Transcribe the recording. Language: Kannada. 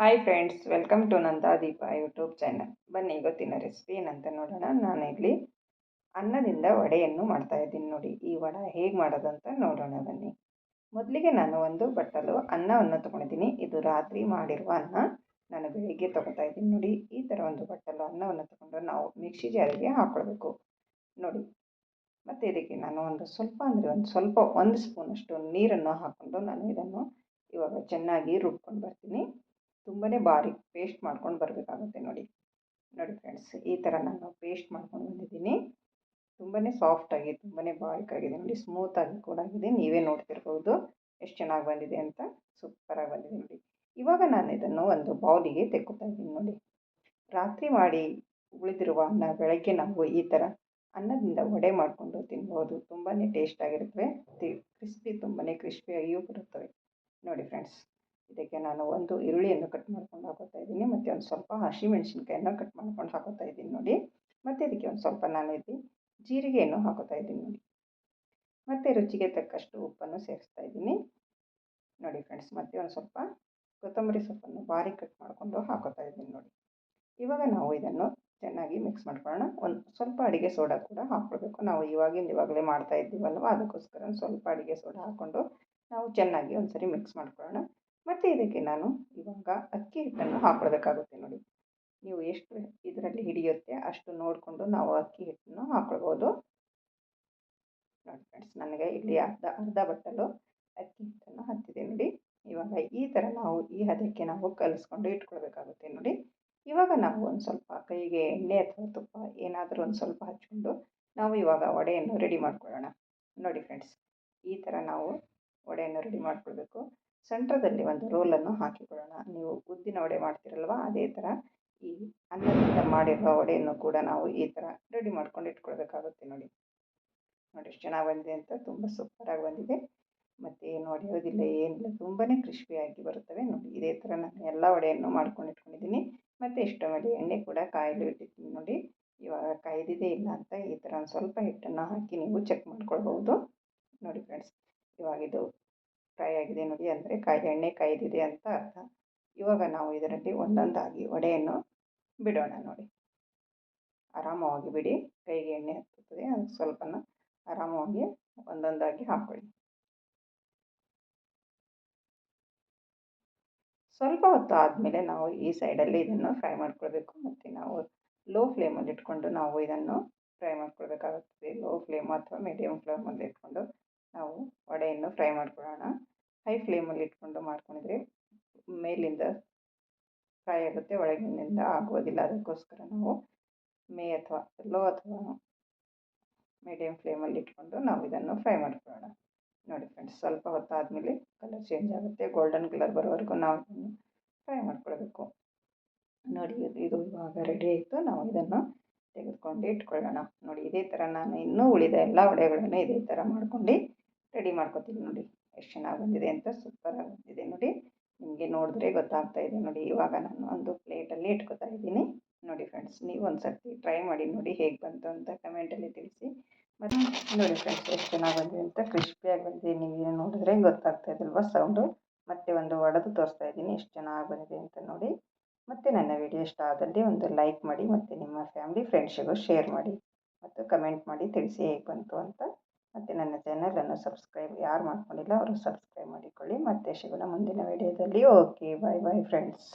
Hi friends welcome to Nanda Deepa YouTube channel ಬನ್ನಿ ಗೊತ್ತಿನ ರೆಸಿಪಿ ಏನಂತ ನೋಡೋಣ. ನಾನು ಇಲ್ಲಿ ಅನ್ನದಿಂದ ವಡೆಯನ್ನು ಮಾಡ್ತಾ ಇದ್ದೀನಿ ನೋಡಿ. ಈ ವಡ ಹೇಗೆ ಮಾಡೋದಂತ ನೋಡೋಣ ಬನ್ನಿ. ಮೊದಲಿಗೆ ನಾನು ಒಂದು ಬಟ್ಟಲು ಅನ್ನವನ್ನು ತೊಗೊಂಡಿದ್ದೀನಿ. ಇದು ರಾತ್ರಿ ಮಾಡಿರುವ ಅನ್ನ. ನಾನು ಬೆಳಿಗ್ಗೆ ತೊಗೊತಾ ಇದ್ದೀನಿ ನೋಡಿ. ಈ ಥರ ಒಂದು ಬಟ್ಟಲು ಅನ್ನವನ್ನು ತೊಗೊಂಡು ನಾವು ಮಿಕ್ಸಿ ಜಾರಿಗೆ ಹಾಕ್ಕೊಳ್ಬೇಕು ನೋಡಿ. ಮತ್ತು ಇದಕ್ಕೆ ನಾನು ಒಂದು ಸ್ವಲ್ಪ ಅಂದರೆ ಒಂದು ಸ್ವಲ್ಪ, ಒಂದು ಸ್ಪೂನಷ್ಟು ನೀರನ್ನು ಹಾಕ್ಕೊಂಡು ನಾನು ಇದನ್ನು ಇವಾಗ ಚೆನ್ನಾಗಿ ರುಬ್ಕೊಂಡು ಬರ್ತೀನಿ. ತುಂಬಾ ಬಾರಿ ಪೇಸ್ಟ್ ಮಾಡ್ಕೊಂಡು ಬರಬೇಕಾಗುತ್ತೆ ನೋಡಿ. ನೋಡಿ ಫ್ರೆಂಡ್ಸ್ ಈ ಥರ ನಾನು ಪೇಸ್ಟ್ ಮಾಡ್ಕೊಂಡು ಬಂದಿದ್ದೀನಿ. ತುಂಬಾ ಸಾಫ್ಟಾಗಿ ತುಂಬಾ ಬಾರಿಕಾಗಿದೆ ನೋಡಿ ಸ್ಮೂತಾಗಿ ಕೂಡ ಆಗಿದೆ. ನೀವೇ ನೋಡ್ತಿರ್ಬೋದು ಎಷ್ಟು ಚೆನ್ನಾಗಿ ಬಂದಿದೆ ಅಂತ. ಸೂಪರಾಗಿ ಬಂದಿದೆ ನೋಡಿ. ಇವಾಗ ನಾನು ಇದನ್ನು ಒಂದು ಬೌಲಿಗೆ ತೆಕ್ಕೋತಾ ಇದ್ದೀನಿ ನೋಡಿ. ರಾತ್ರಿ ಮಾಡಿ ಉಳಿದಿರುವ ಅನ್ನ, ಬೆಳಗ್ಗೆ ನಾವು ಈ ಥರ ಅನ್ನದಿಂದ ವಡೆ ಮಾಡಿಕೊಂಡು ತಿನ್ಬೋದು. ತುಂಬಾ ಟೇಸ್ಟಾಗಿರುತ್ತವೆ ಕ್ರಿಸ್ಪಿ ತುಂಬಾ ಕ್ರಿಸ್ಪಿಯಾಗಿಯೂ ಬರುತ್ತವೆ. ನೋಡಿ ಫ್ರೆಂಡ್ಸ್ ಇದಕ್ಕೆ ನಾನು ಒಂದು ಈರುಳ್ಳಿಯನ್ನು ಕಟ್ ಮಾಡ್ಕೊಂಡು ಹಾಕೋತಾ ಇದ್ದೀನಿ. ಮತ್ತು ಒಂದು ಸ್ವಲ್ಪ ಹಸಿಮೆಣಸಿನ್ಕಾಯನ್ನು ಕಟ್ ಮಾಡ್ಕೊಂಡು ಹಾಕೋತಾ ಇದ್ದೀನಿ ನೋಡಿ. ಮತ್ತು ಇದಕ್ಕೆ ಒಂದು ಸ್ವಲ್ಪ ನಾನು ಇಲ್ಲಿ ಜೀರಿಗೆಯನ್ನು ಹಾಕೋತಾ ಇದ್ದೀನಿ ನೋಡಿ. ಮತ್ತು ರುಚಿಗೆ ತಕ್ಕಷ್ಟು ಉಪ್ಪನ್ನು ಸೇರಿಸ್ತಾ ಇದ್ದೀನಿ. ನೋಡಿ ಫ್ರೆಂಡ್ಸ್ ಮತ್ತು ಒಂದು ಸ್ವಲ್ಪ ಕೊತ್ತಂಬರಿ ಸೊಪ್ಪನ್ನು ಬಾರಿ ಕಟ್ ಮಾಡಿಕೊಂಡು ಹಾಕೋತಾ ಇದ್ದೀನಿ ನೋಡಿ. ಇವಾಗ ನಾವು ಇದನ್ನು ಚೆನ್ನಾಗಿ ಮಿಕ್ಸ್ ಮಾಡ್ಕೊಳ್ಳೋಣ. ಒಂದು ಸ್ವಲ್ಪ ಅಡುಗೆ ಸೋಡಾ ಕೂಡ ಹಾಕ್ಕೊಳ್ಬೇಕು ನಾವು ಇವಾಗಿಂದ ಇವಾಗಲೇ ಮಾಡ್ತಾ ಇದ್ದೀವಲ್ವ? ಅದಕ್ಕೋಸ್ಕರ ಒಂದು ಸ್ವಲ್ಪ ಅಡುಗೆ ಸೋಡಾ ಹಾಕ್ಕೊಂಡು ನಾವು ಚೆನ್ನಾಗಿ ಒಂದು ಸರಿ ಮಿಕ್ಸ್ ಮಾಡ್ಕೊಳ್ಳೋಣ. ಮತ್ತು ಇದಕ್ಕೆ ನಾನು ಇವಾಗ ಅಕ್ಕಿ ಹಿಟ್ಟನ್ನು ಹಾಕ್ಕೊಳ್ಬೇಕಾಗುತ್ತೆ ನೋಡಿ. ನೀವು ಎಷ್ಟು ಇದರಲ್ಲಿ ಹಿಡಿಯುತ್ತೆ ಅಷ್ಟು ನೋಡಿಕೊಂಡು ನಾವು ಅಕ್ಕಿ ಹಿಟ್ಟನ್ನು ಹಾಕ್ಕೊಳ್ಬೋದು ನೋಡಿ ಫ್ರೆಂಡ್ಸ್ ನನಗೆ ಇಲ್ಲಿ ಅರ್ಧ ಅರ್ಧ ಬಟ್ಟಲು ಅಕ್ಕಿ ಹಿಟ್ಟನ್ನು ಹತ್ತಿದೆ ನೋಡಿ. ಇವಾಗ ಈ ಥರ ನಾವು ಈ ಹದಕ್ಕೆ ನಾವು ಕಲಿಸ್ಕೊಂಡು ಇಟ್ಕೊಳ್ಬೇಕಾಗುತ್ತೆ ನೋಡಿ. ಇವಾಗ ನಾವು ಒಂದು ಸ್ವಲ್ಪ ಕೈಗೆ ಎಣ್ಣೆ ಅಥವಾ ತುಪ್ಪ ಏನಾದರೂ ಒಂದು ಸ್ವಲ್ಪ ಹಚ್ಕೊಂಡು ನಾವು ಇವಾಗ ವಡೆಯನ್ನು ರೆಡಿ ಮಾಡ್ಕೊಳ್ಳೋಣ. ನೋಡಿ ಫ್ರೆಂಡ್ಸ್ ಈ ಥರ ನಾವು ವಡೆಯನ್ನು ರೆಡಿ ಮಾಡ್ಕೊಳ್ಬೇಕು. ಸೆಂಟ್ರದಲ್ಲಿ ಒಂದು ರೋಲನ್ನು ಹಾಕಿಕೊಳ್ಳೋಣ. ನೀವು ಉದ್ದಿನ ವಡೆ ಮಾಡ್ತೀರಲ್ವ? ಅದೇ ಥರ ಈ ಅನ್ನದಿಂದ ಮಾಡಿರುವ ವಡೆಯನ್ನು ಕೂಡ ನಾವು ಈ ಥರ ರೆಡಿ ಮಾಡ್ಕೊಂಡು ಇಟ್ಕೊಳ್ಬೇಕಾಗುತ್ತೆ ನೋಡಿ. ನೋಡಿ ಎಷ್ಟು ಚೆನ್ನಾಗಿ ಬಂದಿದೆ ಅಂತ ತುಂಬ ಸೂಪರಾಗಿ ಬಂದಿದೆ. ಮತ್ತು ಏನು ಹೊಡೆಯೋದಿಲ್ಲ ಏನಿಲ್ಲ ತುಂಬಾ ಕ್ರಿಸ್ಪಿಯಾಗಿ ಬರುತ್ತವೆ. ನೋಡಿ, ಇದೇ ಥರ ನಾನು ಎಲ್ಲ ವಡೆಯನ್ನು ಮಾಡ್ಕೊಂಡು ಇಟ್ಕೊಂಡಿದ್ದೀನಿ. ಮತ್ತು ಇಷ್ಟ ಎಣ್ಣೆ ಕೂಡ ಕಾಯಲು ಇಟ್ಟಿದ್ದೀನಿ ನೋಡಿ. ಇವಾಗ ಕಾಯ್ದಿದೆ ಇಲ್ಲ ಅಂತ ಈ ಥರ ಒಂದು ಸ್ವಲ್ಪ ಹಿಟ್ಟನ್ನು ಹಾಕಿ ನೀವು ಚೆಕ್ ಮಾಡ್ಕೊಳ್ಬೋದು ನೋಡಿ ಫ್ರೆಂಡ್ಸ್, ಇವಾಗ ಇದು ಫ್ರೈ ಆಗಿದೆ ನೋಡಿ ಅಂದರೆ ಕಾಯಿ, ಎಣ್ಣೆ ಕಾಯ್ದಿದೆ ಅಂತ ಅರ್ಥ. ಇವಾಗ ನಾವು ಇದರಲ್ಲಿ ಒಂದೊಂದಾಗಿ ವಡೆಯನ್ನು ಬಿಡೋಣ ನೋಡಿ. ಆರಾಮವಾಗಿ ಬಿಡಿ. ಕೈಗೆ ಎಣ್ಣೆ ಹತ್ತುತ್ತದೆ. ಅದು ಸ್ವಲ್ಪ ಆರಾಮವಾಗಿ ಒಂದೊಂದಾಗಿ ಹಾಕ್ಕೊಳ್ಳಿ ಸ್ವಲ್ಪ ಹೊತ್ತು ಆದಮೇಲೆ ನಾವು ಈ ಸೈಡಲ್ಲಿ ಇದನ್ನು ಫ್ರೈ ಮಾಡ್ಕೊಳ್ಬೇಕು. ಮತ್ತು ನಾವು ಲೋ ಫ್ಲೇಮಲ್ಲಿ ಇಟ್ಕೊಂಡು ನಾವು ಇದನ್ನು ಫ್ರೈ ಮಾಡ್ಕೊಳ್ಬೇಕಾಗುತ್ತದೆ. ಲೋ ಫ್ಲೇಮ್ ಅಥವಾ ಮೀಡಿಯಮ್ ಫ್ಲೇಮಲ್ಲಿ ಇಟ್ಕೊಂಡು ನಾವು ವಡೆಯನ್ನು ಫ್ರೈ ಮಾಡ್ಕೊಳ್ಳೋಣ. ಹೈ ಫ್ಲೇಮಲ್ಲಿ ಇಟ್ಕೊಂಡು ಮಾಡ್ಕೊಂಡಿದ್ರೆ ಮೇಲಿಂದ ಫ್ರೈ ಆಗುತ್ತೆ, ಒಳಗಿನಿಂದ ಆಗೋದಿಲ್ಲ ಅದಕ್ಕೋಸ್ಕರ ನಾವು ಮೇ ಅಥವಾ ಲೋ ಅಥವಾ ಮೀಡಿಯಮ್ ಫ್ಲೇಮಲ್ಲಿ ಇಟ್ಕೊಂಡು ನಾವು ಇದನ್ನು ಫ್ರೈ ಮಾಡ್ಕೊಳ್ಳೋಣ. ನೋಡಿ ಫ್ರೆಂಡ್ಸ್, ಸ್ವಲ್ಪ ಹೊತ್ತಾದಮೇಲೆ ಕಲರ್ ಚೇಂಜ್ ಆಗುತ್ತೆ. ಗೋಲ್ಡನ್ ಕಲರ್ ಬರೋವರೆಗೂ ನಾವು ಇದನ್ನು ಫ್ರೈ ಮಾಡ್ಕೊಳ್ಬೇಕು. ನೋಡಿ, ಇದು ಇವಾಗ ರೆಡಿ ಆಯಿತು. ನಾವು ಇದನ್ನು ತೆಗೆದುಕೊಂಡು ಇಟ್ಕೊಳ್ಳೋಣ. ನೋಡಿ, ಇದೇ ಥರ ನಾನು ಇನ್ನೂ ಉಳಿದ ಎಲ್ಲ ವಡೆಗಳನ್ನು ಇದೇ ಥರ ಮಾಡ್ಕೊಂಡು ರೆಡಿ ಮಾಡ್ಕೊತೀನಿ ನೋಡಿ. ಎಷ್ಟು ಚೆನ್ನಾಗಿ ಬಂದಿದೆ ಅಂತ ಸೂಪರಾಗಿ ಬಂದಿದೆ ನೋಡಿ. ನಿಮಗೆ ನೋಡಿದ್ರೆ ಗೊತ್ತಾಗ್ತಾ ಇದೆ ನೋಡಿ. ಇವಾಗ ನಾನು ಒಂದು ಪ್ಲೇಟಲ್ಲಿ ಇಟ್ಕೊತಾ ಇದ್ದೀನಿ. ನೋಡಿ ಫ್ರೆಂಡ್ಸ್ ನೀವು ಒಂದು ಸರ್ತಿ ಟ್ರೈ ಮಾಡಿ ನೋಡಿ ಹೇಗೆ ಬಂತು ಅಂತ ಕಮೆಂಟಲ್ಲಿ ತಿಳಿಸಿ. ಮತ್ತು ನೋಡಿ ಫ್ರೆಂಡ್ಸ್ ಎಷ್ಟು ಚೆನ್ನಾಗಿ ಬಂದಿದೆ ಅಂತ ಕ್ರಿಸ್ಪಿಯಾಗಿ ಬಂದಿದೆ. ನೀವು ನೋಡಿದ್ರೆ ಗೊತ್ತಾಗ್ತಾ ಇದಲ್ವ ಸೌಂಡು ಮತ್ತೆ ಒಂದು ಒಡೆದು ತೋರಿಸ್ತಾ ಇದ್ದೀನಿ. ಎಷ್ಟು ಚೆನ್ನಾಗಿ ಬಂದಿದೆ ಅಂತ ನೋಡಿ. ಮತ್ತು ನನ್ನ ವಿಡಿಯೋ ಇಷ್ಟ ಆದಲ್ಲಿ ಒಂದು ಲೈಕ್ ಮಾಡಿ ಮತ್ತು ನಿಮ್ಮ ಫ್ಯಾಮಿಲಿ ಫ್ರೆಂಡ್ಸಿಗೂ ಶೇರ್ ಮಾಡಿ. ಮತ್ತು ಕಮೆಂಟ್ ಮಾಡಿ ತಿಳಿಸಿ ಹೇಗೆ ಬಂತು ಅಂತ. ಮತ್ತು ನನ್ನ ಚಾನಲನ್ನು ಸಬ್ಸ್ಕ್ರೈಬ್ ಯಾರು ಮಾಡ್ಕೊಂಡಿಲ್ಲ ಅವರು ಸಬ್ಸ್ಕ್ರೈಬ್ ಮಾಡಿಕೊಳ್ಳಿ. ಮತ್ತೆ ಸಿಗೋಣ ಮುಂದಿನ ವಿಡಿಯೋದಲ್ಲಿ ಓಕೆ ಬಾಯ್ ಬಾಯ್ ಫ್ರೆಂಡ್ಸ್